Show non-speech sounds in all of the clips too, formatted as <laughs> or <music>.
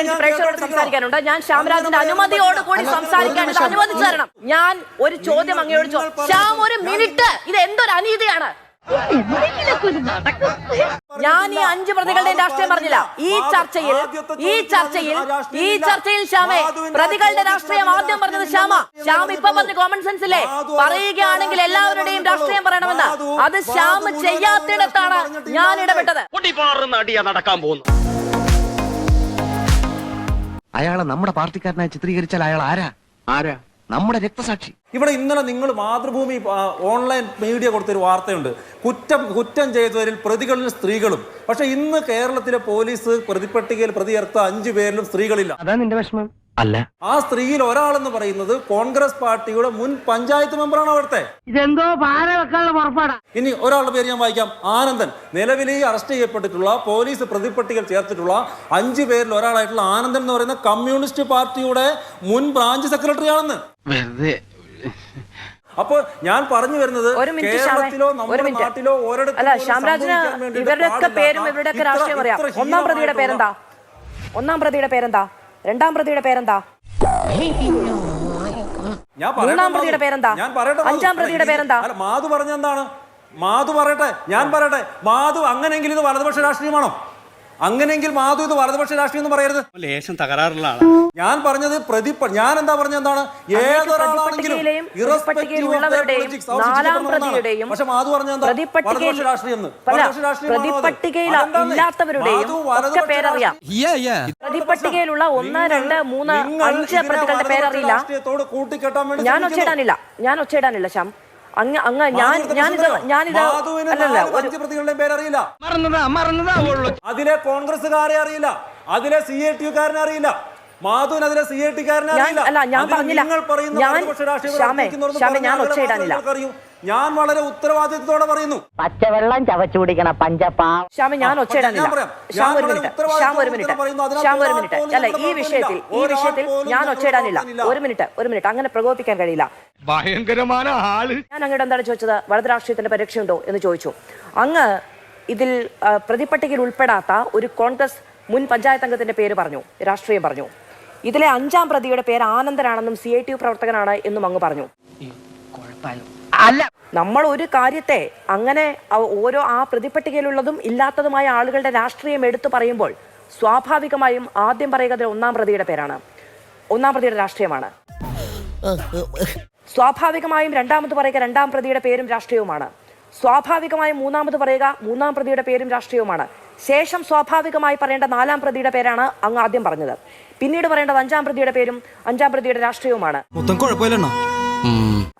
എനിക്ക് പ്രേക്ഷകരോട് സംസാരിക്കാനുണ്ട്. ഞാൻ ശ്യാമരാജിന്റെ അനുമതിയോട് കൂടി സംസാരിക്കാനുണ്ട്. അനുവദിച്ചു തരണം. ഞാൻ ഒരു ചോദ്യം അങ്ങയോട് ശ്യാം ഒരു മിനിറ്റ്. ഇത് എന്തൊരു അനീതിയാണ്? ഞാൻ ഈ അഞ്ച് പ്രതികളുടെ രാഷ്ട്രീയം പറഞ്ഞില്ല. ഈ ചർച്ചയിൽ ഈ ചർച്ചയിൽ ഈ ചർച്ചയിൽ ശ്യാമെ പ്രതികളുടെ രാഷ്ട്രീയം ആദ്യം പറഞ്ഞത് ശ്യാമ. ശ്യാം ഇപ്പൊ പറഞ്ഞ കോമൺ സെൻസ് ഇല്ലേ പറയുകയാണെങ്കിൽ എല്ലാവരുടെയും രാഷ്ട്രീയം പറയണമെന്ന്. അത് ശ്യാം ചെയ്യാത്തിടത്താണ് ഞാൻ ഇടപെട്ടത് നടക്കാൻ പോകുന്നു അയാളെ നമ്മുടെ പാർട്ടിക്കാരനായി ചിത്രീകരിച്ചാൽ അയാൾ ആരാ? ആരാ? നമ്മുടെ രക്തസാക്ഷി. ഇവിടെ ഇന്നലെ നിങ്ങൾ മാതൃഭൂമി ഓൺലൈൻ മീഡിയ കൊടുത്തൊരു വാർത്തയുണ്ട്. കുറ്റം കുറ്റം ചെയ്തവരിൽ പ്രതികളിൽ സ്ത്രീകളും. പക്ഷെ ഇന്ന് കേരളത്തിലെ പോലീസ് പ്രതിപട്ടികയിൽ പ്രതി ചേർത്ത അഞ്ചു പേരിലും സ്ത്രീകളില്ല. അതാ നിന്റെ വിഷമം. അല്ല. ആ സ്ത്രീയിൽ ഒരാളെന്ന് പറയുന്നത് കോൺഗ്രസ് പാർട്ടിയുടെ മുൻ പഞ്ചായത്ത് മെമ്പറാണ് അവിടുത്തെ. ഇതെന്തോ ഇനി ഒരാളുടെ പേര് ഞാൻ വായിക്കാം. ആനന്ദൻ. നിലവിലെ ഈ അറസ്റ്റ് ചെയ്യപ്പെട്ടിട്ടുള്ള പോലീസ് പ്രതിപ്പട്ടികൾ ചേർത്തിട്ടുള്ള അഞ്ചു പേരിൽ ഒരാളായിട്ടുള്ള ആനന്ദൻ എന്ന് പറയുന്ന കമ്മ്യൂണിസ്റ്റ് പാർട്ടിയുടെ മുൻ ബ്രാഞ്ച് സെക്രട്ടറി ആണെന്ന് വെറുതെ അപ്പൊ ഞാൻ പറഞ്ഞു വരുന്നത് കേരളത്തിലോ നമ്മുടെ നാട്ടിലോ അല്ല ശ്യാംരാജിന് ഇവരുടെയൊക്കെ പേരും ഇവരുടെയൊക്കെ രാഷ്ട്രീയം അറിയാം. ഒന്നാം പ്രതിയുടെ പേരെന്താ? ഒന്നാം പ്രതിയുടെ പേരെന്താ? രണ്ടാം പ്രതിയുടെ പേരെന്താ? മൂന്നാം മാധു. പ്രതിയുടെ പേരെന്താ? അഞ്ചാം പ്രതിയുടെ പേരെന്താ? മാധു പറഞ്ഞെന്താണ് മാധു പറയട്ടെ. ഞാൻ പറയട്ടെ. മാധു അങ്ങനെയെങ്കിലും ഇത് വലതുപക്ഷ രാഷ്ട്രീയമാണോ? അങ്ങനെയെങ്കിൽ മാധു ഇത് വലതുപക്ഷ രാഷ്ട്രീയം എന്ന് പറയരുത്. ലേശം തകരാറുള്ള ആളാണ് ഞാൻ പറഞ്ഞത് പ്രതി ഞാൻ എന്താ പറഞ്ഞ എന്താണ്? ഏതൊരാളാണെങ്കിലും പക്ഷെ മാധു പറഞ്ഞ എന്താ? വലതുപക്ഷ രാഷ്ട്രീയം. പ്രതിപട്ടികയിലുള്ള ഒന്ന് രണ്ട് മൂന്ന് അഞ്ച് പ്രതികളുടെ പേരറിയില്ല. ഞാൻ. ഒച്ചയിടാനില്ല. ഞാൻ ഒച്ചയിടാനില്ല ശ്യാം. അങ്ങ് അങ്ങ് ഞാൻ ഞാനിത് അല്ലല്ല ഒരു പേരറിയില്ല. അതിലെ കോൺഗ്രസ്സുകാരെ അറിയില്ല. അതിലെ സി എ ടി കാരനെ അറിയില്ല. മാധുവിന് അതിലെ സി എ ടി കാരനെ ഞാൻ- അറിയില്ല. അല്ല, ഞാൻ പറഞ്ഞില്ല. നിങ്ങൾ പറയുന്ന ഞാൻ- വലതുപക്ഷ ശ്യാമേ, ശ്യാമേ, ഞാൻ ഒച്ചയിടാനില്ല. ഞാൻ വളരെ ഉത്തരവാദിത്വത്തോടെ പറയുന്നു. പച്ചവെള്ളം ചവച്ചു കുടിക്കണ പഞ്ചപ്പാ ശ്യാമ ഞാൻ ശ്യാം ഒരു മിനിറ്റ് ശ്യാം ഒരു മിനിറ്റ്. ശ്യാം ഒരു മിനിറ്റ്. അല്ല ഈ വിഷയത്തിൽ ഈ വിഷയത്തിൽ ഞാൻ ഒച്ചയിടാനില്ല ഒരു മിനിറ്റ് ഒരു മിനിറ്റ്. അങ്ങനെ പ്രകോപിക്കാൻ കഴിയില്ല. ഭയങ്കരമായ ആൾ. ഞാൻ അങ്ങോട്ട് എന്താണ് ചോദിച്ചത്? വലത് രാഷ്ട്രീയത്തിന്റെ പരീക്ഷയുണ്ടോ എന്ന് ചോദിച്ചു. അങ്ങ് ഇതിൽ പ്രതിപട്ടികയിൽ ഉൾപ്പെടാത്ത ഒരു കോൺഗ്രസ് മുൻ പഞ്ചായത്ത് അംഗത്തിന്റെ പേര് പറഞ്ഞു രാഷ്ട്രീയം പറഞ്ഞു. ഇതിലെ അഞ്ചാം പ്രതിയുടെ പേര് ആനന്ദനാണെന്നും സി ഐ ടി യു പ്രവർത്തകനാണ് എന്നും അങ്ങ് പറഞ്ഞു. അല്ല നമ്മൾ ഒരു കാര്യത്തെ അങ്ങനെ ഓരോ ആ പ്രതിപട്ടികയിലുള്ളതും ഇല്ലാത്തതുമായ ആളുകളുടെ രാഷ്ട്രീയം എടുത്തു പറയുമ്പോൾ സ്വാഭാവികമായും ആദ്യം പറയുക ഒന്നാം പ്രതിയുടെ പേരാണ്. ഒന്നാം പ്രതിയുടെ രാഷ്ട്രീയമാണ്. സ്വാഭാവികമായും രണ്ടാമത് പറയുക രണ്ടാം പ്രതിയുടെ പേരും രാഷ്ട്രീയവുമാണ്. സ്വാഭാവികമായും മൂന്നാമത് പറയുക മൂന്നാം പ്രതിയുടെ പേരും രാഷ്ട്രീയവുമാണ്. ശേഷം സ്വാഭാവികമായി പറയേണ്ട നാലാം പ്രതിയുടെ പേരാണ് അങ്ങ് ആദ്യം പറഞ്ഞത്. പിന്നീട് പറയേണ്ടത് അഞ്ചാം പ്രതിയുടെ പേരും അഞ്ചാം പ്രതിയുടെ രാഷ്ട്രീയവുമാണ്. മൊത്തം കുഴപ്പമില്ലെണ്ണ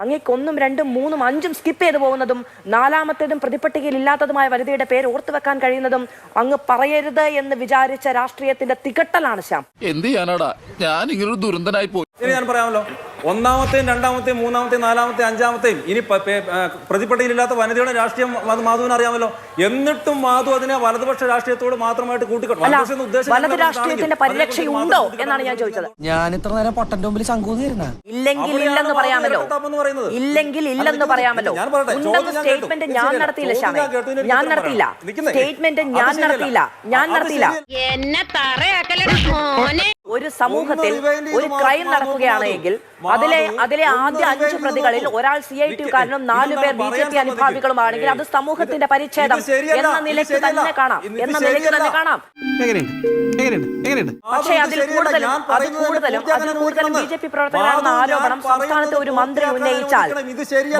അങ്ങേക്ക് ഒന്നും രണ്ടും മൂന്നും അഞ്ചും സ്കിപ്പ് ചെയ്തു പോകുന്നതും നാലാമത്തേതും പ്രതിപട്ടികയിൽ ഇല്ലാത്തതുമായ വനിതയുടെ പേര് ഓർത്തു വെക്കാൻ കഴിയുന്നതും അങ്ങ് പറയരുത് എന്ന് വിചാരിച്ച രാഷ്ട്രീയത്തിന്റെ തികട്ടലാണ് ശ്യാം. എന്ത് ചെയ്യാനാടാ? ഞാൻ ഇങ്ങനൊരു ദുരന്തനായി പോയി. ഇനി ഞാൻ പറയാമല്ലോ. ഒന്നാമത്തെയും രണ്ടാമത്തെയും മൂന്നാമത്തെയും നാലാമത്തെയും അഞ്ചാമത്തെയും ഇനി പ- പേ- ആ, പ്രതിപട്ടികയിലില്ലാത്ത വനിതയുടെ രാഷ്ട്രീയം അത് മാധുവിന് അറിയാമല്ലോ. എന്നിട്ടും മാധു അതിനെ വലതുപക്ഷ രാഷ്ട്രീയത്തോട് മാത്രമായിട്ട് കൂട്ടിക്കൊണ്ടു ഞാൻ ചോദിച്ചത്. ഞാൻ ഇത്ര നേരം പൊട്ടന്റെ മുമ്പിൽ ഇല്ലെങ്കിൽ ഇല്ലെന്ന് പറയാമല്ലോ. ഇല്ലെങ്കിൽ ഇല്ലെന്ന് പറയാമല്ലോ. സ്റ്റേറ്റ്മെന്റ് ഞാൻ. നടത്തിയില്ല ഞാൻ നടത്തിയില്ല. സ്റ്റേറ്റ്മെന്റ് ഞാൻ. നടത്തിയില്ല. ഞാൻ നടത്തിയില്ല. എന്നെ തറയാക്കലോ ഒരു സമൂഹത്തിൽ ഒരു ക്രൈം നടക്കുകയാണെങ്കിൽ നടക്കുകയാണ് എങ്കിൽ അതിലെ അതിലെ ആദ്യ അഞ്ച് പ്രതികളിൽ ഒരാൾ സി ഐ ടി കാരനും നാലു പേർ ബി ജെ പി അനുഭാവികളുമാണെങ്കിൽ അത് സമൂഹത്തിന്റെ പരിച്ഛേദം എന്ന നിലയ്ക്ക് തന്നെ കാണാം. എന്ന നിലയ്ക്ക് തന്നെ കാണാം. പക്ഷേ അതിൽ. കൂടുതലും അത് കൂടുതലും അതിൽ കൂടുതലും ബി ജെ പി പ്രവർത്തകരാണെന്ന ആരോപണം സംസ്ഥാനത്തെ ഒരു മന്ത്രി ഉന്നയിച്ചാൽ.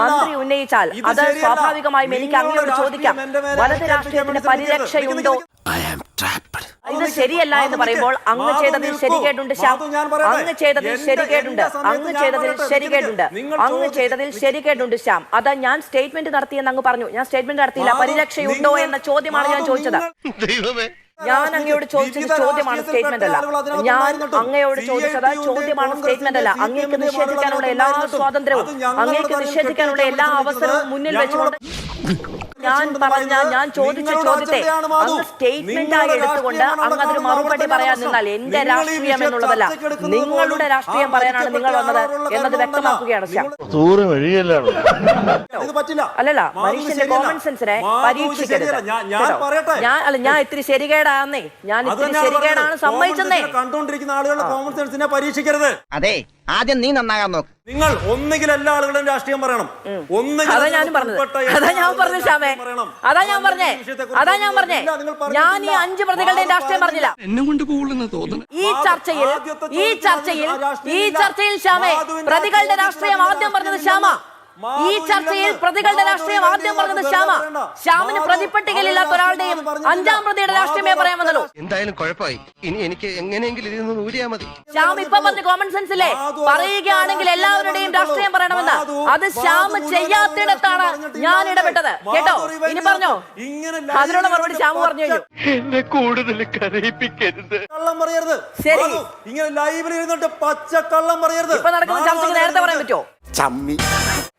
മന്ത്രി ഉന്നയിച്ചാൽ അത്. സ്വാഭാവികമായും എനിക്ക് അങ്ങോട്ട് അങ്ങയോട് ചോദിക്കാം. വലത് രാഷ്ട്രീയത്തിന്റെ. പരിരക്ഷയുണ്ടോ? ഇത് ശരിയല്ല എന്ന് പറയുമ്പോൾ അങ്ങ് ചെയ്തതിൽ ശരികേടുണ്ട് കേട്ടുണ്ട് അങ്ങ് ചെയ്തതിൽ ശരികേടുണ്ട് അങ്ങ് ചെയ്തതിൽ ശരികേടുണ്ട് അങ്ങ് ചെയ്തതിൽ ശരികേടുണ്ട് ശ്യാം. അത് ഞാൻ സ്റ്റേറ്റ്മെന്റ് നടത്തിയെന്ന് അങ്ങ് പറഞ്ഞു. ഞാൻ സ്റ്റേറ്റ്മെന്റ് നടത്തിയില്ല. പരിരക്ഷയുണ്ടോ എന്ന ചോദ്യമാണ് ഞാൻ ചോദിച്ചത്. ദൈവമേ. ഞാൻ അങ്ങയോട് ചോദിച്ചത് ചോദ്യമാണ് സ്റ്റേറ്റ്മെന്റ് അല്ല. ഞാൻ അങ്ങയോട് ചോദിച്ചത് ചോദ്യമാണ് സ്റ്റേറ്റ്മെന്റ് അല്ല. അങ്ങേക്ക് നിഷേധിക്കാനുള്ള എല്ലാ സ്വാതന്ത്ര്യവും അങ്ങേക്ക് നിഷേധിക്കാനുള്ള എല്ലാ അവസരവും മുന്നിൽ വെച്ചുകൊണ്ട് ഞാൻ പറഞ്ഞ ഞാൻ ചോദിച്ച ചോദ്യത്തെ. അങ്ങ് സ്റ്റേറ്റ്മെന്റ് ആയി എടുത്തുകൊണ്ട് അങ്ങ് അതിന് മറുപടി പറയാൻ നിന്നാൽ എന്റെ രാഷ്ട്രീയം എന്നുള്ളതല്ല നിങ്ങളുടെ രാഷ്ട്രീയം പറയാനാണ് നിങ്ങൾ വന്നത് എന്നത് വ്യക്തമാക്കുകയാണ് അല്ലല്ല മനുഷ്യന്റെ കോമൺ സെൻസിനെ പരീക്ഷിക്കരുത്. ഞാൻ- അല്ല ഞാൻ ഇത്തിരി ശരികേടാന്നേ. ഞാൻ ഇത്തിരി ശരികേടാണ് സമ്മതിച്ചെന്നേ. കണ്ടുകൊണ്ടിരിക്കുന്ന ആളുകളുടെ കോമൺ സെൻസിനെ പരീക്ഷിക്കരുത്. അതെ ആദ്യം നീ നന്നാകാൻ നോക്ക്. നിങ്ങൾ ഒന്നുകിൽ എല്ലാ ആളുകളും രാഷ്ട്രീയം പറയണം. ഒന്നുകിൽ അതാ ഞാൻ ഞാനും പറഞ്ഞത്. അതാ ഞാൻ പറഞ്ഞു ശ്യാമേ. അതാ ഞാൻ പറഞ്ഞേ. ഈ അതാ ഞാൻ പറഞ്ഞേ. ഞാൻ ഈ അഞ്ച് പ്രതികളുടെ രാഷ്ട്രീയം പറഞ്ഞില്ല. എന്നെ കൊണ്ട് തോന്നുന്നു ഈ ചർച്ചയിൽ ഈ ചർച്ചയിൽ ഈ ചർച്ചയിൽ ശ്യാമേ പ്രതികളുടെ രാഷ്ട്രീയം ആദ്യം പറഞ്ഞത് ശ്യാമ. ഈ ചർച്ചയിൽ. പ്രതികളുടെ രാഷ്ട്രീയം ആദ്യം പറഞ്ഞത് ശ്യാമ. ശ്യാമിന് പ്രതിപ്പട്ടികയിലില്ലാത്ത ഒരാളുടെയും അഞ്ചാം പ്രതിയുടെ രാഷ്ട്രീയമേ പറയാമെന്നല്ലോ എന്തായാലും കുഴപ്പമായി. ഇനി എനിക്ക് എങ്ങനെയെങ്കിലും ഇതിൽ നിന്ന് ഊരിയാ മതി. ശ്യാം ഇപ്പൊ പറഞ്ഞ കോമൺ സെൻസ് അല്ലേ മാധു പറയുകയാണെങ്കിൽ എല്ലാവരുടെയും രാഷ്ട്രീയം പറയണമെന്ന്. അത് ശ്യാം ചെയ്യാത്തിടത്താണ് ഞാൻ ഇടപെട്ടത്. കേട്ടോ? ഇനി പറഞ്ഞോ? ഇങ്ങനെ അതിനുള്ള മറുപടി ശ്യാമ പറഞ്ഞു കഴിഞ്ഞു. എന്നെ കൂടുതൽ കരയിപ്പിക്കരുത്. കള്ളം പറയരുത്. ശരി. ഇങ്ങനെ ലൈവിൽ ഇരുന്നിട്ട് പച്ച കള്ളം പറയരുത്. ഇപ്പൊ നടക്കുന്ന ചർച്ചയ്ക്ക് നേരത്തെ പറയാൻ പറ്റുമോ?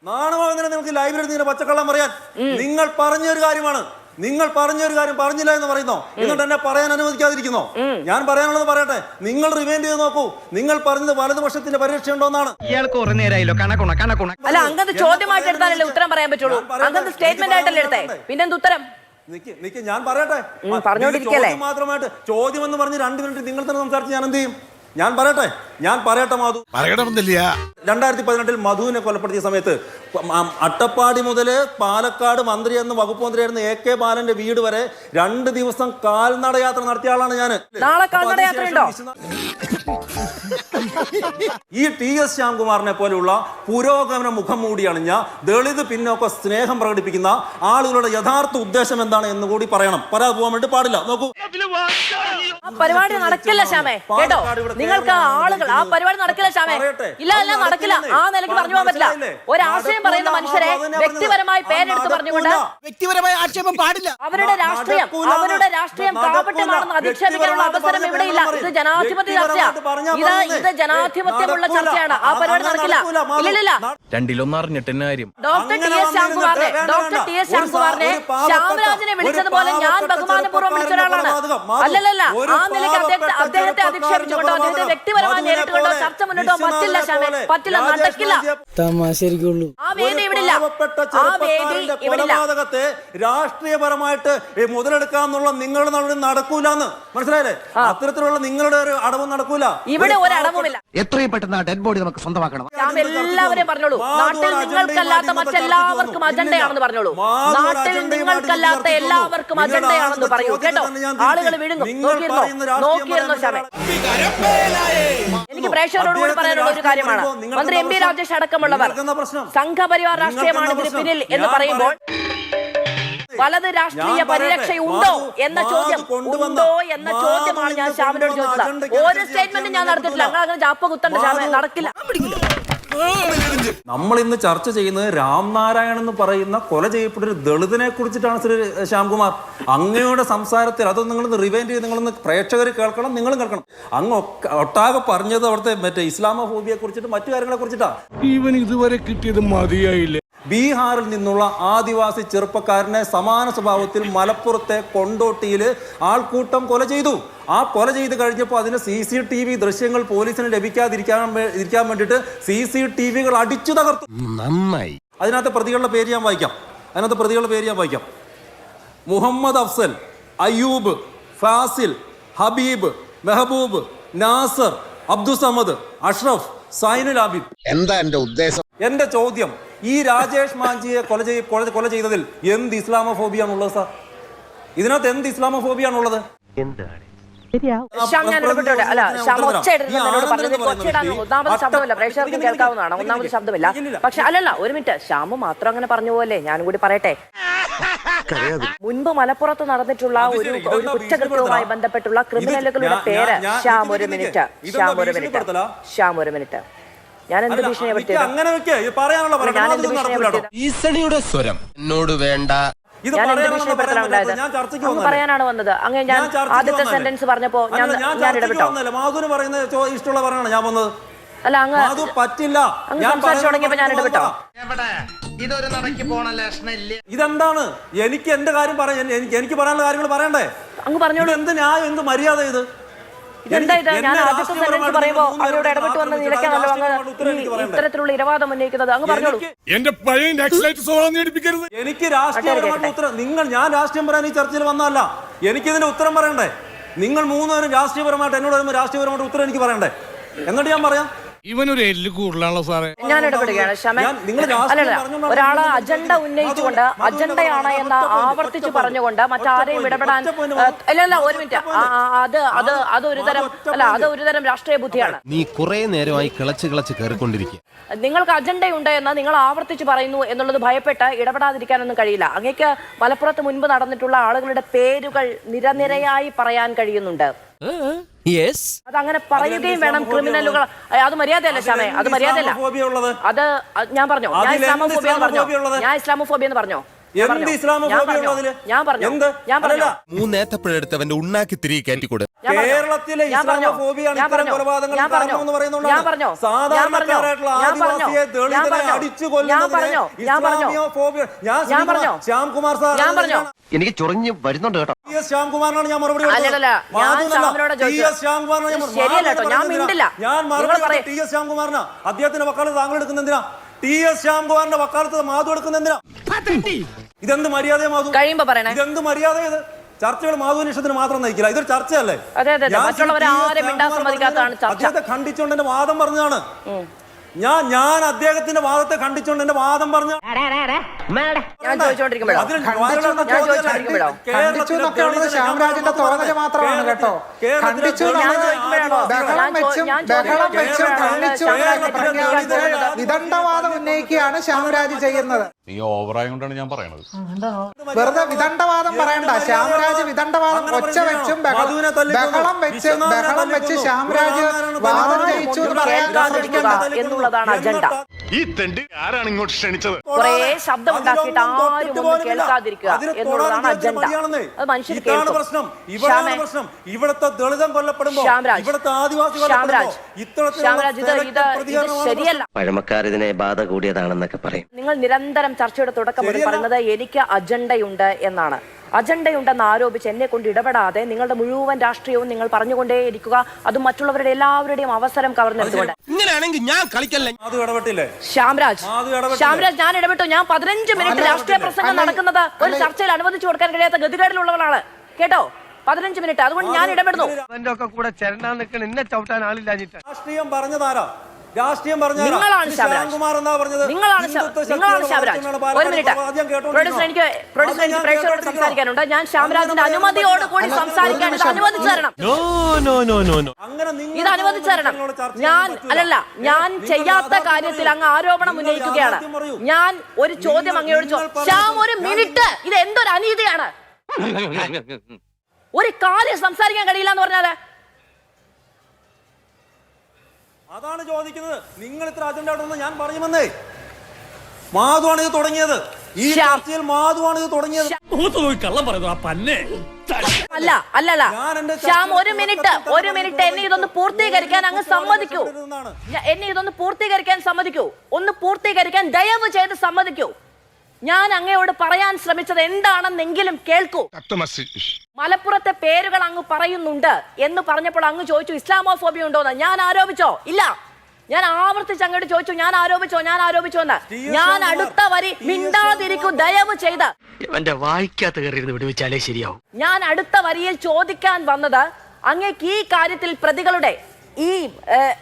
നാണമാകുന്നതിന് നിങ്ങൾക്ക് ലൈബ്രറി ഇങ്ങനെ പച്ചക്കള്ളം പറയാൻ. നിങ്ങൾ പറഞ്ഞൊരു കാര്യമാണ്. നിങ്ങൾ പറഞ്ഞൊരു കാര്യം പറഞ്ഞില്ല എന്ന് പറയുന്നോ? എന്നിട്ട് എന്നെ പറയാൻ അനുവദിക്കാതിരിക്കുന്നോ? ഞാൻ പറയാനുള്ളത് പറയട്ടെ. നിങ്ങൾ റിമൈൻഡ് ചെയ്ത് നോക്കൂ. നിങ്ങൾ പറഞ്ഞത് വലതുപക്ഷത്തിന്റെ പരിരക്ഷ ഉണ്ടോന്നാണ് ഇയാൾക്ക് കുറെ നേരമായില്ലോ. കണക്കുണ കണക്കുണ. അല്ല അങ്ങനത്തെ ചോദ്യമായിട്ട് എടുത്താലല്ലേ ഉത്തരം പറയാൻ പറ്റുള്ളൂ. ഞാൻ പറയട്ടെ. അങ്ങനത്തെ സ്റ്റേറ്റ്മെന്റ് ആയിട്ടല്ലേ എടുത്തേ? പിന്നെന്ത് ഉത്തരം നിക്ക് നിക്ക് ഞാൻ പറയട്ടെ. മാത്രമായിട്ട് ചോദ്യം എന്ന് പറഞ്ഞ് രണ്ട് മിനിറ്റ് നിങ്ങൾ തന്നെ സംസാരിച്ച് ഞാൻ എന്ത് ചെയ്യും? ഞാൻ പറയട്ടെ? ഞാൻ പറയട്ടെ മധു. പറയണമെന്നില്ല. രണ്ടായിരത്തി പതിനെട്ടിൽ മധുവിനെ കൊലപ്പെടുത്തിയ സമയത്ത് അട്ടപ്പാടി മുതൽ പാലക്കാട് മന്ത്രി എന്ന് വകുപ്പ് മന്ത്രിയായിരുന്ന എ കെ ബാലന്റെ വീട് വരെ രണ്ട് ദിവസം കാൽനടയാത്ര നടത്തിയ ആളാണ് ഞാൻ നാളെ കാൽനടയാത്ര? ഈ ടി എസ് ശ്യാംകുമാറിനെ പോലെയുള്ള പുരോഗമന മുഖം മൂടിയണിഞ്ഞ ദളിത് പിന്നോക്ക സ്നേഹം പ്രകടിപ്പിക്കുന്ന ആളുകളുടെ യഥാർത്ഥ ഉദ്ദേശം എന്താണ് എന്ന് കൂടി പറയണം. പരാതി പോകാൻ വേണ്ടി പാടില്ല. നോക്കൂ. ആ പരിപാടി നടക്കില്ല ശ്യാമേ. കേട്ടോ? നിങ്ങൾക്ക് ആ ആളുകൾ ആ പരിപാടി നടക്കില്ല ശ്യാമേ. ഇല്ല അല്ല നടക്കില്ല. ആ നിലയ്ക്ക് പറഞ്ഞു പോകാൻ പറ്റില്ല? ഒരാശയം പറയുന്ന മനുഷ്യരെ വ്യക്തിപരമായി. പേരെടുത്ത് പറഞ്ഞുകൊണ്ട് വ്യക്തിപരമായി ആക്ഷേപം പാടില്ല. അവരുടെ രാഷ്ട്രീയം അവരുടെ രാഷ്ട്രീയം. കാപട്യമാണെന്ന് അധിക്ഷേപിക്കാനുള്ള അവസരം ഇവിടെ ഇല്ല ഇത് ജനാധിപത്യ. ചർച്ചയാണ് ഇത് പറഞ്ഞേ. ഇത് ജനാധിപത്യമുള്ള ചർച്ചയാണ്. ആ പരിപാടി നടക്കില്ല. ഇല്ലില്ല രണ്ടിലൊന്നറിഞ്ഞിട്ടെന്നെ കാര്യം? ഡോക്ടർ ടി എസ് ശ്യാംകുമാറിനെ ഡോക്ടർ ടി എസ് ശ്യാംകുമാറിനെ ശ്യാമരാജനെ വിളിച്ചതുപോലെ ഞാൻ ബഹുമാനപൂർവം വിളിച്ച ഒരാളാണ്. അല്ലല്ലല്ല ആ നിലയ്ക്ക് അദ്ദേഹത്തെ അദ്ദേഹത്തെ അധിക്ഷേപിച്ചുകൊണ്ടോ അദ്ദേഹത്തെ വ്യക്തിപരമായി. നേരിട്ടുകൊണ്ടോ ചർച്ച മുന്നോട്ടോ പറ്റില്ല ശ്യാമേ. പറ്റില്ല നടക്കില്ല. തമാശരിക്കുള്ളൂ ആ വേദി ഇവിടില്ല. ആ വേദി ചെറുപ്പക്കാരന്റെ ഇവിടെ ഇല്ല കൊലപാതകത്തെ രാഷ്ട്രീയപരമായിട്ട് മുതലെടുക്കാന്നുള്ള നിങ്ങളുടെ നടക്കൂലെന്ന്. മനസ്സിലായില്ലേ? അത്തരത്തിലുള്ള നിങ്ങളുടെ ഒരു അടവ് നടക്കൂല. ഇവിടെ ഒരു അടവുമില്ല എത്രയും പെട്ടെന്ന് ആ ഡെഡ് ബോഡി നമുക്ക് സ്വന്തമാക്കണം. എല്ലാവരെയും പറഞ്ഞോളൂ. നാട്ടിൽ നിങ്ങൾക്കല്ലാത്ത മറ്റെല്ലാവർക്കും അജണ്ടയാണെന്ന് പറഞ്ഞോളൂ. നാട്ടിൽ നിങ്ങൾക്കല്ലാത്ത എല്ലാവർക്കും അജണ്ടയാണെന്ന് പറയൂ. കേട്ടോ? ആളുകൾ വിഴുങ്ങും. നോക്കിയിരുന്നോ? നോക്കിയിരുന്നോ ശ്യാമേ എനിക്ക് പ്രേക്ഷകരോട് കൂടി പറയാനുള്ള ഒരു കാര്യമാണ്. മന്ത്രി എം പി രാജേഷ് അടക്കമുള്ളവർ സംഘപരിവാർ രാഷ്ട്രീയമാണ് ഇതിന് പിന്നിൽ എന്ന് പറയുമ്പോൾ വലത് രാഷ്ട്രീയ പരിരക്ഷ ഉണ്ടോ എന്ന ചോദ്യം ഉണ്ടോ എന്ന ചോദ്യമാണ് ഞാൻ ശ്യാമിനോട് ചോദിച്ചത്. ഒരു സ്റ്റേറ്റ്മെന്റും ഞാൻ നടത്തിയിട്ടില്ല. അങ്ങനെ അങ്ങനെ ജാപ്പ കുത്തണ്ട ശ്യാമേ നടക്കില്ല. നമ്മൾ ഇന്ന് ചർച്ച ചെയ്യുന്നത് രാംനാരായൺ എന്ന് പറയുന്ന കൊല ചെയ്യപ്പെട്ട ഒരു ദളിതനെ കുറിച്ചിട്ടാണ് ശ്രീ ശ്യാംകുമാർ. അങ്ങയുടെ സംസാരത്തിൽ അതൊന്നും നിങ്ങളൊന്ന് റിവൈൻഡ് ചെയ്ത് നിങ്ങളൊന്ന് പ്രേക്ഷകർ കേൾക്കണം നിങ്ങളും കേൾക്കണം. അങ്ങ് ഒട്ടാകെ പറഞ്ഞത് അവിടുത്തെ മറ്റേ ഇസ്ലാമോഫോബിയെ കുറിച്ചിട്ട് മറ്റു കാര്യങ്ങളെ കുറിച്ചിട്ടാ ഇവൻ ഇതുവരെ കിട്ടിയത് മതിയായില്ലേ. ബീഹാറിൽ നിന്നുള്ള ആദിവാസി ചെറുപ്പക്കാരനെ സമാന സ്വഭാവത്തിൽ മലപ്പുറത്തെ കൊണ്ടോട്ടിയിൽ ആൾക്കൂട്ടം കൊല ചെയ്തു. ആ കൊല ചെയ്ത് കഴിഞ്ഞപ്പോൾ അതിന് സി സി ടി വി ദൃശ്യങ്ങൾ പോലീസിന് ലഭിക്കാതിരിക്കാൻ ഇരിക്കാൻ വേണ്ടിയിട്ട് സി സി ടി വികൾ അടിച്ചു തകർത്തു. നന്നായി. അതിനകത്ത് പ്രതികളുടെ പേര് ഞാൻ വായിക്കാം. അതിനകത്ത് പ്രതികളുടെ പേര് ഞാൻ വായിക്കാം. മുഹമ്മദ് അഫ്സൽ അയ്യൂബ് ഫാസിൽ ഹബീബ് മെഹബൂബ് നാസർ അബ്ദുസമദ് അഷ്റഫ് സൈനുൽ ആബിദ്. എന്താ എന്റെ ഉദ്ദേശം? എന്റെ ചോദ്യം ഈ രാജേഷ് മാഞ്ചിയെ കൊല ചെയ് കൊല കൊല ചെയ്തതിൽ എന്ത് ഇസ്ലാമോഫോബിയാണുള്ളത് സാർ? ഇതിനകത്ത് എന്ത് ഇസ്ലാമോഫോബിയാണുള്ളത്? ശ്യാം ഞാൻ ഇടപെട്ടോട്ടെ അല്ല ശ്യാം ഒച്ചയിടുന്നത് എന്നോട് പറഞ്ഞത് ഒച്ചയിടാൻ ഒന്നാമത് ശബ്ദമില്ല പ്രേക്ഷകർക്ക് കേൾക്കാവുന്നതാണ്. ഒന്നാമത് ശബ്ദമില്ല പക്ഷെ അല്ലല്ല ഒരു മിനിറ്റ്. ശ്യാമ് മാത്രം അങ്ങനെ പറഞ്ഞു പോലെ ഞാനും കൂടി പറയട്ടെ. മുൻപ് മലപ്പുറത്ത് നടന്നിട്ടുള്ള ഒരു ഒരു കുറ്റകൃത്യവുമായി ബന്ധപ്പെട്ടുള്ള ക്രിമിനലുകളുടെ പേര് ശ്യാം ഒരു മിനിറ്റ്. ശ്യാം ഒരു മിനിറ്റ്. ശ്യാം ഒരു മിനിറ്റ്. ഞാൻ എന്ത് ഭീഷണിയെ പറ്റിയത്? സ്വരം. എന്നോട് വേണ്ട. ഇത് ഞാൻ എന്ത് പറയാനുള്ള ഭീഷണിപ്പെടുത്തലാണ് ഉണ്ടായത് ഞാൻ ചർച്ചയ്ക്ക് അങ്ങ് പറയാനാണ് വന്നത്. ഞാൻ ആദ്യത്തെ സെന്റൻസ് പറഞ്ഞപ്പോ ഞാൻ ഞാൻ ഇടപെട്ടോ? പറയുന്നത് ചോ- ഇഷ്ടമുള്ള പറയണം ഞാൻ വന്നത്? അല്ല അങ്ങ് മാധു പറ്റില്ല. അങ്ങ് സംസാരിച്ചു തുടങ്ങിയപ്പോ ഞാൻ ഇടപെട്ടോ? ഇതൊരു നടക്കി പോണ ലക്ഷണില്ല ഇതെന്താണ്? എനിക്ക് എന്റെ കാര്യം പറയാൻ എനിക്ക് എനിക്ക് പറയാനുള്ള കാര്യങ്ങൾ പറയണ്ടേ? അങ്ങ് പറഞ്ഞോളൂ. എന്ത് ന്യായം? എന്ത് മര്യാദ ഇത്? ഇതെന്താ ഇത്? ഞാൻ എന്നെ ആദ്യത്തെ സെന്റൻസ് രാഷ്ട്രീയപരമായിട്ട് പറയുമ്പോ അവരോട് ഇടപെട്ട് വന്ന നിലയ്ക്കാണല്ലോ അങ്ങ് പറയണ്ടേ? ഇത്തരത്തിലുള്ള ഇരവാദം ഉന്നയിക്കുന്നത് അങ്ങ് പറഞ്ഞോളൂ. എന്റെ പഴയ എനിക്ക് രാഷ്ട്രീയപരമായിട്ട് ഉത്തരം നിങ്ങൾ ഞാൻ രാഷ്ട്രീയം പറയാൻ ഈ ചർച്ചയിൽ വന്നതല്ല. എനിക്കിതിന്റെ ഉത്തരം പറയണ്ടേ? നിങ്ങൾ മൂന്നുപേരും രാഷ്ട്രീയപരമായിട്ട് എന്നോട് വരുമ്പോൾ രാഷ്ട്രീയപരമായിട്ട് ഉത്തരം എനിക്ക് പറയണ്ടേ? എന്നിട്ട് ഞാൻ പറയാം ഇവനൊരു എല്ല് കൂടുതലാണല്ലോ സാറേ. ഞാൻ ഇടപെടുകയാണ് ക്ഷമ. ഞാൻ- നിങ്ങൾ രാഷ്ട്രീയം അല്ലല്ല ഒരാളെ അജണ്ട. ഉന്നയിച്ചുകൊണ്ട് അജണ്ടയാണ് എന്ന് ആവർത്തിച്ച് പറഞ്ഞുകൊണ്ട് മറ്റാരെയും ഇടപെടാൻ ഒറ്റ point. ഏ, മതി. അല്ല അല്ല ഒരു മിനിറ്റ് അത് അത് അത് ഒരു തരം അല്ല അത്. ഒരു തരം രാഷ്ട്രീയ ബുദ്ധിയാണ്. നീ കുറെ നേരമായി കിളച്ച് കിളച്ച് കയറിക്കൊണ്ടിരിക്കുക നിങ്ങൾക്ക് അജണ്ടയുണ്ട് എന്ന് നിങ്ങൾ ആവർത്തിച്ച് പറയുന്നു എന്നുള്ളത് ഭയപ്പെട്ട് ഇടപെടാതിരിക്കാനൊന്നും കഴിയില്ല. അങ്ങേക്ക് മലപ്പുറത്ത് മുൻപ് നടന്നിട്ടുള്ള ആളുകളുടെ പേരുകൾ നിരനിരയായി പറയാൻ കഴിയുന്നുണ്ട്. അത് അങ്ങനെ പറയുകയും വേണം ക്രിമിനലുകൾ. അത് മര്യാദയല്ല ശ്യാമേ അത് മര്യാദയല്ല. അത് ഞാൻ പറഞ്ഞോ? ഞാൻ ഇസ്ലാമോഫോബിയ എന്ന് പറഞ്ഞോ? ഞാൻ ഇസ്ലാമോഫോബിയ എന്ന് പറഞ്ഞോ? ഞാൻ എന്ത് പറഞ്ഞോ? ഇസ്ലാമോഫോബിയ ഞാൻ ഞാൻ പറഞ്ഞു? എന്ത്? ഞാൻ പറഞ്ഞു. മൂന്നേത്തപ്പഴെടുത്ത് അവന്റെ ഉണ്ണാക്കി തിരികെ കയറ്റിക്കൂടെ? കേരളത്തിലെ? ഇസ്ലാമോഫോബിയാണ് ഇത്തരം? കൊലപാതകങ്ങൾ? കാരണമെന്ന്. സാധാരണക്കാരായിട്ടുള്ള ആദിവാസിയെ ദളിതരെ അടിച്ചു ഞാൻ? ഇസ്ലാമിയോഫോബിയ? ശ്യാംകുമാർ സാർ എനിക്ക് ചൊറിഞ്ഞ് വരുന്നുണ്ട് കേട്ടോ. ശ്യാംകുമാറിനാണ് ഞാൻ മറുപടി ഞാൻ മിണ്ടില്ല. മറുപടി പറയ്. കൊടുത്തത് ടി എസ് ശ്യാംകുമാറിനാ. അദ്ദേഹത്തിന്റെ വക്കാലത്ത് താങ്കൾ എടുക്കുന്ന എന്തിനാ ടി എസ് ശ്യാംകുമാറിന്റെ വക്കാലത്ത് മാധു എടുക്കുന്ന എന്തിനാ ഇതെന്ത് മര്യാദ മാധു? കഴിയുമ്പോ പറയണേ. ഇതെന്ത് മര്യാദ ഇത്? ചർച്ചകൾ മാധുനിഷത്തിന് മാത്രം നയിക്കില്ല. ഇതൊരു ചർച്ചയല്ലേ. അദ്ദേഹത്തെ ഖണ്ഡിച്ചുകൊണ്ട് എന്റെ വാദം പറഞ്ഞതാണ്. ഞാൻ ഞാൻ അദ്ദേഹത്തിന്റെ വാദത്തെ ഖണ്ഡിച്ചുകൊണ്ട് എന്റെ വാദം പറഞ്ഞു തോന്നൽ മാത്രമാണ് കേട്ടോ. ഖണ്ഡിച്ചു? ബഹളം വെച്ചും വെച്ചും ഖണ്ഡിച്ചു? വിദണ്ഡവാദം ഉന്നയിക്കുകയാണ് ശ്യാമരാജ് ചെയ്യുന്നത്. നീ ഓവറായോണ്ടാണ് ഞാൻ പറയണത്. വെറുതെ വിദണ്ഡവാദം പറയണ്ട. ശ്യാമരാജ് വിദണ്ഡവാദം ഒച്ച വെച്ചും ബഹളം വെച്ച് ബഹളം വെച്ച് ശ്യാമരാജ് വാദം ജയിച്ചു എന്നുള്ളതാണ് അജണ്ട ഈ തെണ്ടി ആരാണ് ഇങ്ങോട്ട് ക്ഷണിച്ചത്? കുറേ ശബ്ദം ഉണ്ടാക്കിയിട്ട് ആരും ഒന്നും കേൾക്കാതിരിക്കുക എന്നുള്ളതാണ് അജണ്ട അത് മനുഷ്യർ ഇതാണ് പ്രശ്നം. പ്രശ്നം. ഇവിടുത്തെ ദളിതം കൊല്ലപ്പെടുമ്പോ ശ്യാംരാജ്. ഇവിടുത്തെ ആദിവാസി ശ്യാമരാജ്. ഇത്തരത്തിലുള്ള ശ്യാമരാജ് ഇത് ഇത് selective ഇത് പ്രതികരണമാണ് ശരിയല്ല. പഴമക്കാർ ഇതിനെ ബാധ കൂടിയതാണെന്നൊക്കെ പറയും. നിങ്ങൾ നിരന്തരം ചർച്ചയുടെ തുടക്കം മുതൽ പറയുന്നത് എനിക്ക് അജണ്ടയുണ്ട് എന്നാണ്. അജണ്ടയുണ്ടെന്ന് ആരോപിച്ച് എന്നെ കൊണ്ട് ഇടപെടാതെ നിങ്ങളുടെ മുഴുവൻ രാഷ്ട്രീയവും നിങ്ങൾ പറഞ്ഞുകൊണ്ടേയിരിക്കുക അത് മറ്റുള്ളവരുടെ എല്ലാവരുടെയും അവസരം കവർന്നെടുത്തുകൊണ്ട്. ഇങ്ങനെയാണെങ്കിൽ ഞാൻ കളിക്കല്ല? ശ്യാംരാജ്? ശ്യാംരാജ് ഞാൻ ഇടപെട്ടു. ഞാൻ പതിനഞ്ച് മിനിറ്റ് രാഷ്ട്രീയ പ്രസംഗം നടക്കുന്നത് ഒരു ചർച്ചയിൽ അനുവദിച്ചു കൊടുക്കാൻ കഴിയാത്ത ഗതികേടിലുള്ളവളാണ്. കേട്ടോ? പതിനഞ്ച് മിനിറ്റ്. അതുകൊണ്ട് ഞാൻ ഇടപെടുന്നു. കൂടെ ചേരണ്ടാൻ നിൽക്കണം എന്നെ ചവിട്ടാൻ ആളില്ലാഞ്ഞിട്ട്. രാഷ്ട്രീയം പറഞ്ഞതാരാ? രാഷ്ട്രീയം? നിങ്ങളാണ്. ശ്യാംകുമാർ പറഞ്ഞത്? നിങ്ങളാണ് നിങ്ങളാണ് ഒരു മിനിറ്റ്. ആദ്യം കേട്ടോണ്ടിരിക്കണം. പ്രൊഡ്യൂസർ എനിക്ക് പ്രൊഡ്യൂസർ എനിക്ക് ഞാൻ പ്രേക്ഷകരോട് കേട്ടോണ്ടിരിക്കണം. സംസാരിക്കാനുണ്ട്. ഞാൻ ശ്യാമരാജിന്റെ അനുമതിയോട് കൂടി സംസാരിക്കാൻ ഇത് അനുവദിച്ചു തരണം. No no no no no. അങ്ങനെ നിങ്ങൾ ഇത് അനുവദിച്ചു തരണം. ഞാൻ അല്ലല്ല ഞാൻ ചെയ്യാത്ത കാര്യത്തിൽ. അങ്ങ് ആരോപണം ഉന്നയിക്കുകയാണ്. ഞാൻ ഒരു ചോദ്യം അങ്ങയോട് ശ്യാം ഒരു മിനിറ്റ്. ഇത് എന്തൊരു അനീതിയാണ്? <laughs> ഒരു കാര്യം സംസാരിക്കാൻ കഴിയില്ല എന്ന് പറഞ്ഞാൽ അതാണ് ചോദിക്കുന്നത്. നിങ്ങൾ ഇത്ര അജണ്ട ഉണ്ടെന്ന് ഞാൻ പറയുമെന്നേ. മാധുവാണ് ഇത് തുടങ്ങിയത്. ഈ. ചർച്ചയിൽ മാധുവാണ് ഇത് തുടങ്ങിയത്. കള്ളം പറയുന്നു ആ പന്നെ. അല്ല അല്ലല്ല ശ്യാം ഒരു മിനിറ്റ് ഒരു മിനിറ്റ്. എന്നെ ഇതൊന്ന് പൂർത്തീകരിക്കാൻ അങ്ങ് സമ്മതിക്കൂ. എന്നെ ഇതൊന്ന് പൂർത്തീകരിക്കാൻ സമ്മതിക്കൂ. ഒന്ന് പൂർത്തീകരിക്കാൻ ദയവ് ചെയ്ത് സമ്മതിക്കൂ. ഞാൻ അങ്ങയോട് പറയാൻ ശ്രമിച്ചത് എന്താണെന്നെങ്കിലും കേൾക്കൂ. മലപ്പുറത്തെ പേരുകൾ അങ്ങ് പറയുന്നുണ്ട് എന്ന് പറഞ്ഞപ്പോൾ അങ്ങ് ചോദിച്ചു ഇസ്ലാമോഫോബിയ ഉണ്ടോന്ന് ഞാൻ ആരോപിച്ചോ? ഇല്ല. ഞാൻ ആവർത്തിച്ച് അങ്ങോട്ട് ചോദിച്ചു ഞാൻ ആരോപിച്ചോ? ഞാൻ ആരോപിച്ചോ? എന്ന്. ഞാൻ അടുത്ത വരി മിണ്ടാതിരിക്കും. ദയവ് ചെയ്ത്. എന്റെ വായിക്കാത്ത കയറിയിരുന്ന് വിടുവിച്ചാലേ ശരിയാവും. ഞാൻ അടുത്ത വരിയിൽ ചോദിക്കാൻ വന്നത് അങ്ങേക്ക് ഈ കാര്യത്തിൽ പ്രതികളുടെ ഈ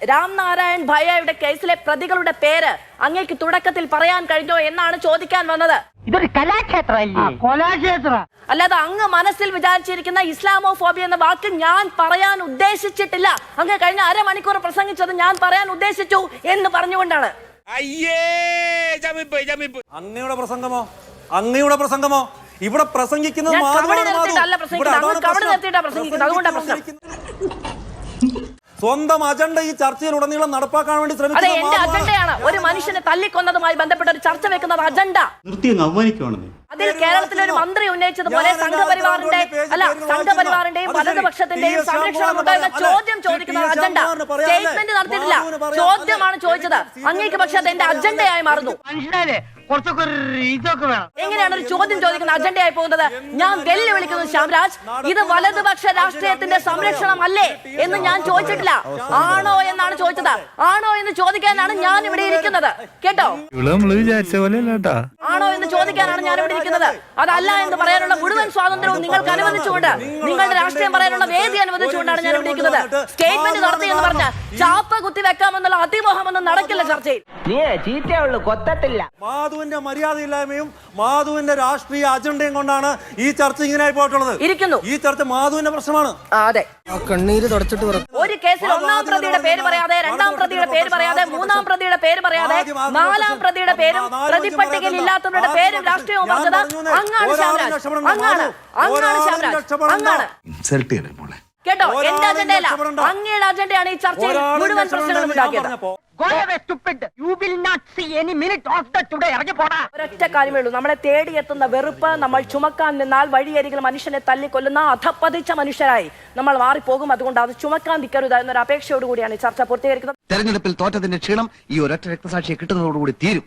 രാംനാരായൺ ഭയ്യയുടെ കേസിലെ പ്രതികളുടെ പേര് അങ്ങേക്ക് തുടക്കത്തിൽ പറയാൻ കഴിഞ്ഞോ എന്നാണ് ചോദിക്കാൻ വന്നത്. ഇതൊരു കലാക്ഷേത്രമല്ലേ? കലാക്ഷേത്ര. അല്ലാതെ അങ്ങ് മനസ്സിൽ വിചാരിച്ചിരിക്കുന്ന ഇസ്ലാമോ ഇസ്ലാമോഫോബിയ എന്ന വാക്ക് ഞാൻ പറയാൻ ഉദ്ദേശിച്ചിട്ടില്ല. അങ്ങ് കഴിഞ്ഞ അരമണിക്കൂർ പ്രസംഗിച്ചത് ഞാൻ പറയാൻ ഉദ്ദേശിച്ചു എന്ന് പറഞ്ഞുകൊണ്ടാണ്. അങ്ങയുടെ പ്രസംഗമോ? അങ്ങയുടെ പ്രസംഗമോ? ഇവിടെ പ്രസംഗിക്കുന്നത് അതുകൊണ്ടാണ് പ്രസംഗിക്കുന്നത്. സ്വന്തം അജണ്ട ഈ ചർച്ചയിൽ ഉടനീളം നടപ്പാക്കാൻ വേണ്ടി അതെ എന്റെ അജണ്ടയാണ് ഒരു മനുഷ്യനെ തല്ലിക്കൊന്നതുമായി ബന്ധപ്പെട്ട ഒരു ചർച്ച വെക്കുന്നത് അജണ്ട അവമാനിക്കുവാണെന്നേ അതിൽ കേരളത്തിലെ ഒരു മന്ത്രി ഉന്നയിച്ചതുപോലെ പോലെ സംഘപരിവാറിന്റെ അല്ല സംഘപരിവാറിന്റെയും. അത്. വലതുപക്ഷത്തിന്റെയും സംരക്ഷണം ഉണ്ടായിരുന്ന ചോദ്യം ചോദിക്കുന്ന അജണ്ട സ്റ്റേറ്റ്മെന്റ് നടത്തിയിട്ടില്ല. ചോദ്യമാണ് ചോദിച്ചത്. അങ്ങേക്ക് പക്ഷെ അതെന്റെ എന്റെ അജണ്ടയായി മാറുന്നു. കുറച്ചൊക്കെ ഒരു ഇതൊക്കെ വേണം. എങ്ങനെയാണ് ഒരു ചോദ്യം ചോദിക്കുന്ന അജണ്ടയായി പോകുന്നത്? ഞാൻ വെല്ലുവിളിക്കുന്നു ശ്യാംരാജ് ഇത് വലതുപക്ഷ രാഷ്ട്രീയത്തിന്റെ സംരക്ഷണം അല്ലേ എന്ന് ഞാൻ ചോദിച്ചിട്ടില്ല. ആണോ എന്നാണ് ചോദിച്ചത്. ആണോ എന്ന് ചോദിക്കാനാണ് ഞാൻ ഇവിടെ ഇരിക്കുന്നത്. കേട്ടോ? നമ്മൾ വിചാരിച്ച പോലെ അല്ലാട്ടാ ആണോ എന്ന് ചോദിക്കാനാണ് ഞാൻ ഇവിടെ ഇരിക്കുന്നത്. അതല്ല എന്ന് പറയാനുള്ള മുഴുവൻ സ്വാതന്ത്ര്യവും നിങ്ങൾക്ക് അനുവദിച്ചുകൊണ്ട് നിങ്ങളുടെ രാഷ്ട്രീയം പറയാനുള്ള വേദി അനുവദിച്ചുകൊണ്ടാണ് ഞാൻ ഇവിടെ ഇരിക്കുന്നത്. സ്റ്റേറ്റ്മെന്റ് നടത്തി എന്ന് പറഞ്ഞ ചാപ്പ കുത്തി വെക്കാമെന്നുള്ള അതിമോഹമൊന്നും നടക്കില്ല ചർച്ചയിൽ. കൊത്തത്തില്ല. മാധുവിന്റെ മര്യാദയില്ലായ്മയും മാധുവിന്റെ രാഷ്ട്രീയ അജണ്ടയും കൊണ്ടാണ് ഈ ചർച്ച ഇങ്ങനെ പോയിട്ടുള്ളത്. ഇരിക്കുന്നു. ഈ ചർച്ച മാധുവിന്റെ പ്രശ്നമാണ്. അതെ. കണ്ണീര് തുടച്ചിട്ട് ഒരു കേസിൽ ഒന്നാം പ്രതിയുടെ പേര് പറയാതെ രണ്ടാം പ്രതിയുടെ പേര് പറയാതെ മൂന്നാം പ്രതിയുടെ പേര് പറയാതെ നാലാം പ്രതിയുടെ പേരും പ്രതിപട്ടികയിൽ ഇല്ലാത്തവരുടെ പേരും രാഷ്ട്രീയവും പറഞ്ഞത് അങ്ങാണ് ശ്യാമരാജ് അങ്ങാണ് അങ്ങാണ് ശ്യാമരാജ് അങ്ങാണ് കേട്ടോ എന്റെ അജണ്ടയല്ല അങ്ങയുടെ അജണ്ടയാണ് ഈ ചർച്ചയിൽ മുഴുവൻ പ്രശ്നങ്ങളും ഉണ്ടാക്കിയത്. ഒരൊറ്റ കാര്യമേ ഉള്ളൂ നമ്മളെ തേടിയെത്തുന്ന വെറുപ്പ് നമ്മൾ ചുമക്കാൻ നിന്നാൽ വഴിയരികിൽ മനുഷ്യനെ തല്ലിക്കൊല്ലുന്ന അധപ്പതിച്ച മനുഷ്യരായി നമ്മൾ മാറിപ്പോകും. അതുകൊണ്ട് അത് ചുമക്കാൻ നിൽക്കരുത് എന്നൊരു അപേക്ഷയോടുകൂടിയാണ് ഈ ചർച്ച പൂർത്തീകരിക്കുന്നത്. തെരഞ്ഞെടുപ്പിൽ തോറ്റതിന്റെ ക്ഷീണം ഈ ഒരൊറ്റ രക്തസാക്ഷിയെ കിട്ടുന്നതോടുകൂടി തീരും.